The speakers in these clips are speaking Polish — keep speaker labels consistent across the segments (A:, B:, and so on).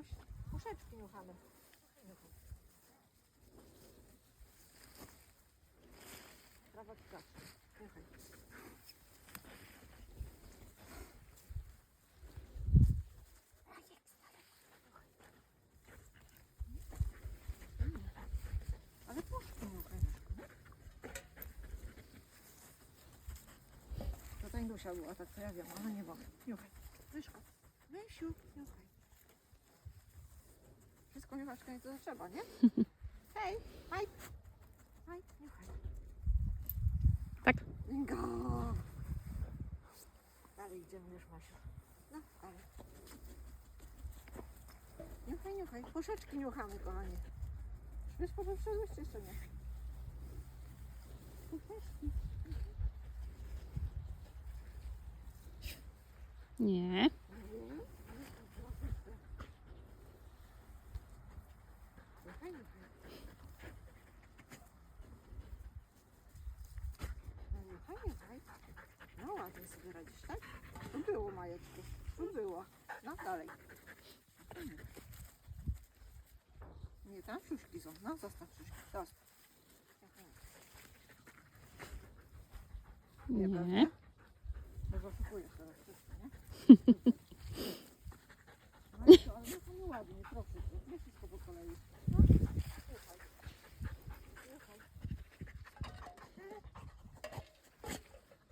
A: Miłoś, puszeczki niuchamy. Prawa czy prawa? Niuchaj. Ale puszki niuchaj. To ta Indusia była, tak to ja wiem, ale nie mogę. Niuchaj. Myszko, Mysiu, niuchaj. Wszystko niuchać, to co trzeba, nie? Hej, haj. Haj, niuchaj.
B: Tak.
A: Go. Dalej idziemy już, Masiu. No, dalej. Niuchaj, niuchaj. Poszeczki niuchamy, kochanie. Wiesz, po czy jeszcze nie? Puszeczki.
B: Nie.
A: Mhm. Niuchaj, niuchaj. No niuchaj, niuchaj. No ładnie sobie radzisz, tak? Tu było, Majeczku. Tu było. No dalej. Nie, tam siuszki są. No zostaw siuszki. Zostaw.
B: Nie.
A: pewnie. Bo zaszukujesz teraz wszystko, nie? Majeczku, ale no to nieładnie, proszę cię. Nie wszystko po kolei. No, słuchaj. Słuchaj.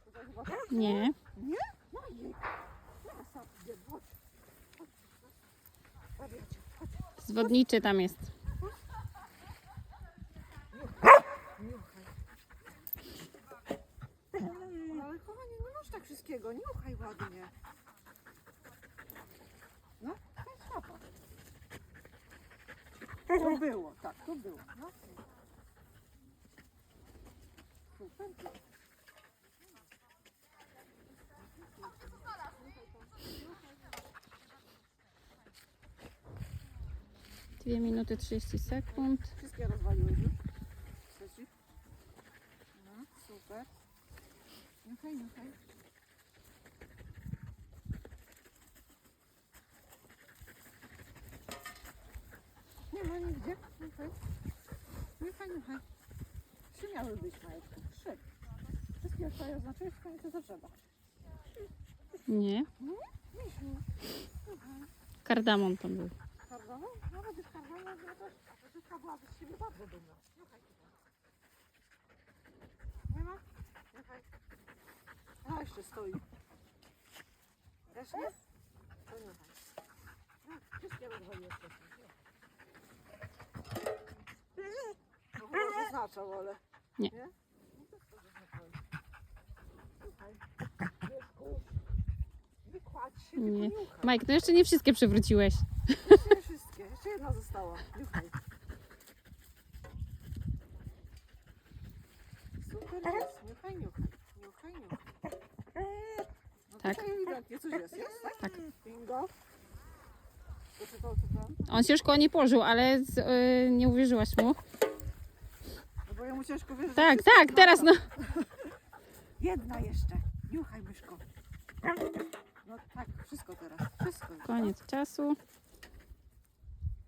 A: Tutaj chyba tak?
B: Nie.
A: Nie? Wariacie, chodź.
B: Zwodniczy tam jest.
A: No, ale kochanie, no masz tak wszystkiego. Niuchaj ładnie. No, to jest łapa. To było, tak, to było. No. Super.
B: Dwie minuty 30 sekund.
A: Wszystkie rozwaliłeś już? Cesi? No, super. Niuchaj, niuchaj. Nie ma nigdzie. Niuchaj. Niuchaj, niuchaj. Trzy miały być, Majeczku. Trzy. Wszystkie tutaj oznaczyłeś, w końcu co trzeba.
B: Nie.
A: Misiu. Niuchaj.
B: Kardamon tam był.
A: No to Zyska byłaby z siebie bardzo dumna. Nie ma? A, jeszcze stoi. Też nie? To niuchaj. No, wszystkie rozwaliłeś wcześniej. No chyba zaznaczał, ale...
B: Nie.
A: Nie?
B: Nie. Mike, no jeszcze nie wszystkie przewróciłeś.
A: Jeszcze nie wszystkie. Jeszcze jedna została. Niuchaj. Super jest. Niuchaj, niuchaj. Niuchaj, niuchaj. No
B: Tak.
A: Tutaj ewidentnie coś jest, jest, tak?
B: Tak.
A: Bingo. Czytał.
B: On się już koło nie położył, ale z, y, nie uwierzyłaś mu.
A: No bo ja mu ciężko wierzyć. że
B: Tak,
A: wszystko
B: tak, teraz no.
A: Jedna jeszcze. Niuchaj, myszko. No tak, wszystko teraz. Wszystko. już,
B: Koniec czasu.
A: tak?